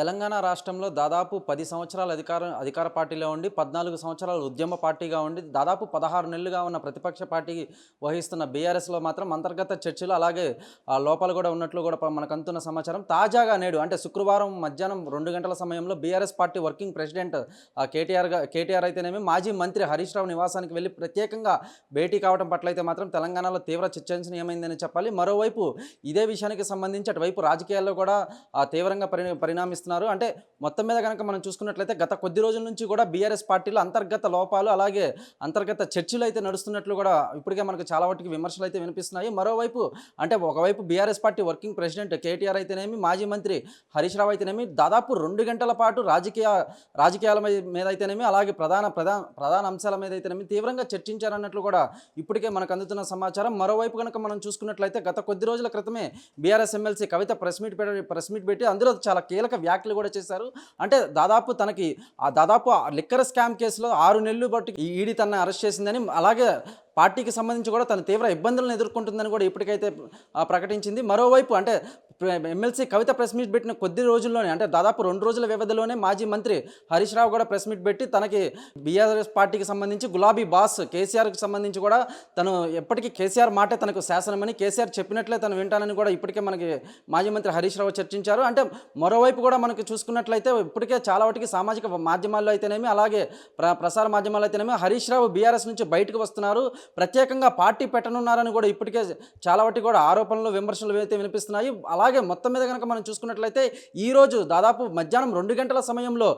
తెలంగాణ రాష్ట్రంలో దాదాపు పది సంవత్సరాల అధికార అధికార పార్టీలో ఉండి పద్నాలుగు సంవత్సరాలు ఉద్యమ పార్టీగా ఉండి దాదాపు పదహారు నెలలుగా ఉన్న ప్రతిపక్ష పార్టీ వహిస్తున్న బీఆర్ఎస్లో మాత్రం అంతర్గత చర్చలు అలాగే ఆ లోపాలు కూడా ఉన్నట్లు కూడా మనకు అందుతున్న సమాచారం. తాజాగా నేడు అంటే శుక్రవారం మధ్యాహ్నం రెండు గంటల సమయంలో బీఆర్ఎస్ పార్టీ వర్కింగ్ ప్రెసిడెంట్ కేటీఆర్గా కేటీఆర్ కేటీఆర్ అయితేనేమి మాజీ మంత్రి హరీష్ రావు నివాసానికి వెళ్ళి ప్రత్యేకంగా భేటీ కావడం పట్ల అయితే మాత్రం తెలంగాణలో తీవ్ర చర్చనీయమైందని చెప్పాలి. మరోవైపు ఇదే విషయానికి సంబంధించి అటువైపు రాజకీయాల్లో కూడా తీవ్రంగా పరి చేస్తున్నారు. అంటే మొత్తం మీద కనుక మనం చూసుకున్నట్లయితే గత కొద్ది రోజుల నుంచి కూడా బీఆర్ఎస్ పార్టీలో అంతర్గత లోపాలు అలాగే అంతర్గత చర్చలు అయితే నడుస్తున్నట్లు కూడా ఇప్పటికే మనకు చాలా వాటికి విమర్శలు అయితే వినిపిస్తున్నాయి. మరోవైపు అంటే ఒకవైపు BRS party working president KTR అయితేనేమి మాజీ మంత్రి హరీష్ రావు అయితేనేమి దాదాపు రెండు గంటల పాటు రాజకీయ రాజకీయాల మీద అయితేనేమి అలాగే ప్రధాన ప్రధాన ప్రధాన అంశాల మీద అయితేనేమి తీవ్రంగా చర్చించారన్నట్లు కూడా ఇప్పటికే మనకు అందుతున్న సమాచారం. మరోవైపు కనుక మనం చూసుకున్నట్లయితే గత కొద్ది రోజుల క్రితమే BRS MLC Kavitha press meet press meet పెట్టి అందులో చాలా కీలక వ్యాఖ్యలు కూడా చేశారు. అంటే దాదాపు తనకి ఆ దాదాపు ఆ లిక్కర్ స్కామ్ కేసులో ఆరు నెలలు బట్టి ఈడీ తనని అరెస్ట్ చేసిందని అలాగే పార్టీకి సంబంధించి కూడా తను తీవ్ర ఇబ్బందులను ఎదుర్కొంటుందని కూడా ఇప్పటికైతే ప్రకటించింది. మరోవైపు అంటే ఎమ్మెల్సీ కవిత ప్రెస్ మీట్ పెట్టిన కొద్ది రోజుల్లోనే అంటే దాదాపు రెండు రోజుల వ్యవధిలోనే మాజీ మంత్రి హరీష్ రావు కూడా ప్రెస్ మీట్ పెట్టి తనకి బీఆర్ఎస్ పార్టీకి సంబంధించి గులాబీ బాస్ కేసీఆర్కి సంబంధించి కూడా తను ఎప్పటికీ కేసీఆర్ మాటే తనకు శాసనమని కేసీఆర్ చెప్పినట్లే తను వింటానని కూడా ఇప్పటికే మనకి మాజీ మంత్రి హరీష్ రావు చర్చించారు. అంటే మరోవైపు కూడా మనకి చూసుకున్నట్లయితే ఇప్పటికే చాలా వాటికి సామాజిక మాధ్యమాల్లో అయితేనేమి అలాగే ప్ర ప్రసార మాధ్యమాల్లో అయితేనేమి హరీష్ రావు బీఆర్ఎస్ నుంచి బయటకు వస్తున్నారు. ప్రత్యేకంగా పార్టీ పెట్టనున్నారని కూడా ఇప్పటికే చాలా వాటికి కూడా ఆరోపణలు విమర్శలు అయితే వినిపిస్తున్నాయి అలాగే మొత్తం మీద కనుక మనం చూసుకున్నట్లయితే ఈ రోజు దాదాపు మధ్యాహ్నం రెండు గంటల సమయంలో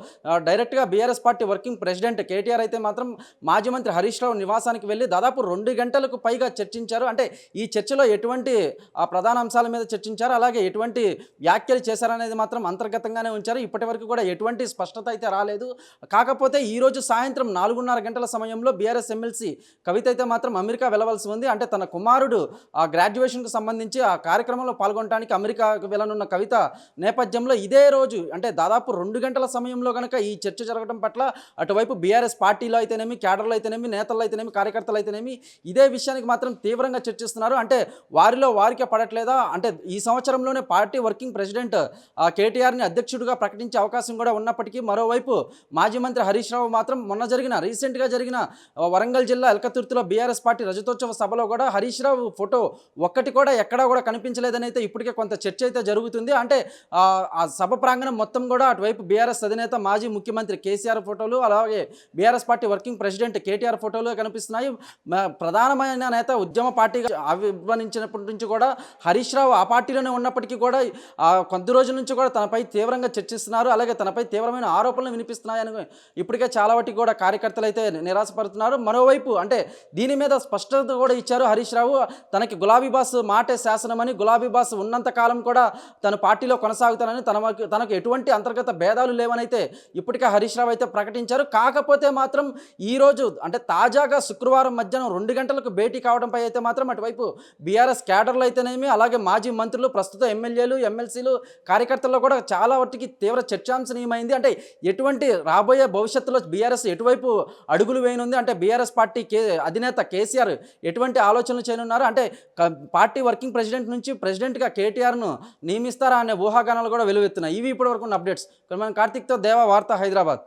డైరెక్ట్గా BRS party working president KTR అయితే మాత్రం మాజీ మంత్రి హరీష్ రావు నివాసానికి వెళ్ళి దాదాపు రెండు గంటలకు పైగా చర్చించారు. అంటే ఈ చర్చలో ఎటువంటి ఆ ప్రధాన అంశాల మీద చర్చించారు. అలాగే ఎటువంటి వ్యాఖ్యలు చేశారనేది మాత్రం అంతర్గతంగానే ఉంచారు. ఇప్పటి వరకు కూడా ఎటువంటి స్పష్టత అయితే రాలేదు. కాకపోతే ఈ రోజు సాయంత్రం నాలుగున్నర గంటల సమయంలో బీఆర్ఎస్ ఎమ్మెల్సీ కవిత అయితే మాత్రం అమెరికా వెళ్ళవలసి ఉంది. అంటే తన కుమారుడు ఆ గ్రాడ్యుయేషన్కు సంబంధించి ఆ కార్యక్రమంలో పాల్గొనడానికి అమెరికా అమెరికాకు వెళ్ళనున్న కవిత నేపథ్యంలో ఇదే రోజు అంటే దాదాపు రెండు గంటల సమయంలో కనుక ఈ చర్చ జరగడం పట్ల అటువైపు బీఆర్ఎస్ పార్టీలో అయితేనేమి క్యాడర్లు అయితేనేమి నేతలు అయితేనేమి కార్యకర్తలు అయితేనేమి ఇదే విషయానికి మాత్రం తీవ్రంగా చర్చిస్తున్నారు. అంటే వారిలో వారికే పడట్లేదా? అంటే ఈ సంవత్సరంలోనే పార్టీ వర్కింగ్ ప్రెసిడెంట్ కేటీఆర్ని అధ్యక్షుడిగా ప్రకటించే అవకాశం కూడా ఉన్నప్పటికీ మరోవైపు మాజీ మంత్రి హరీష్ రావు మాత్రం మొన్న జరిగిన రీసెంట్గా జరిగిన వరంగల్ జిల్లా ఎల్కతుర్తిలో బీఆర్ఎస్ పార్టీ రజతోత్సవ సభలో కూడా హరీష్ రావు ఫోటో ఒక్కటి కూడా ఎక్కడా కూడా కనిపించలేదని అయితే ఇప్పటికే కొంత చర్చ అయితే జరుగుతుంది. అంటే ఆ, సభ ప్రాంగణం మొత్తం కూడా అటువైపు బీఆర్ఎస్ అధినేత మాజీ ముఖ్యమంత్రి కేసీఆర్ ఫోటోలు అలాగే BRS party working president KTR ఫోటోలు కనిపిస్తున్నాయి. ప్రధానమైన నేత ఉద్యమ పార్టీగా ఆవిర్భవించినప్పటి నుంచి కూడా హరీష్ రావు ఆ పార్టీలోనే ఉన్నప్పటికీ కూడా కొద్ది రోజుల నుంచి కూడా తనపై తీవ్రంగా చర్చిస్తున్నారు. అలాగే తనపై తీవ్రమైన ఆరోపణలు వినిపిస్తున్నాయని ఇప్పటికే చాలా వాటికి కూడా కార్యకర్తలు అయితే నిరాశపడుతున్నారు. మరోవైపు అంటే దీని మీద స్పష్టత కూడా ఇచ్చారు హరీష్ రావు. తనకి గులాబీ బాస్ మాటే శాసనమని గులాబీ బాస్ ఉన్నంత కాలం కూడా తన పార్టీలో కొనసాగుతానని తన తనకు ఎటువంటి అంతర్గత భేదాలు లేవనైతే ఇప్పటికే హరీష్ రావు అయితే ప్రకటించారు. కాకపోతే మాత్రం ఈ రోజు అంటే తాజాగా శుక్రవారం మధ్యాహ్నం రెండు గంటలకు భేటీ కావడంపై అయితే మాత్రం అటువైపు బీఆర్ఎస్ క్యాడర్లు అయితేనేమి అలాగే మాజీ మంత్రులు ప్రస్తుత ఎమ్మెల్యేలు ఎమ్మెల్సీలు కార్యకర్తల్లో కూడా చాలా వాటికి తీవ్ర చర్చాంశనీయమైంది. అంటే ఎటువంటి రాబోయే భవిష్యత్తులో బీఆర్ఎస్ ఎటువైపు అడుగులు వేయనుంది? అంటే బీఆర్ఎస్ పార్టీ కే అధినేత కేసీఆర్ ఎటువంటి ఆలోచనలు చేయనున్నారు? అంటే పార్టీ వర్కింగ్ ప్రెసిడెంట్ నుంచి ప్రెసిడెంట్గా కేటీఆర్ కేటీఆర్ను నియమిస్తారా అనే ఊహాగానాలు కూడా వెలువెత్తున్నాయి. ఇవి ఇప్పటి వరకు ఉన్న అప్డేట్స్. మనం కార్తిక్తో దేవా వార్త హైదరాబాద్.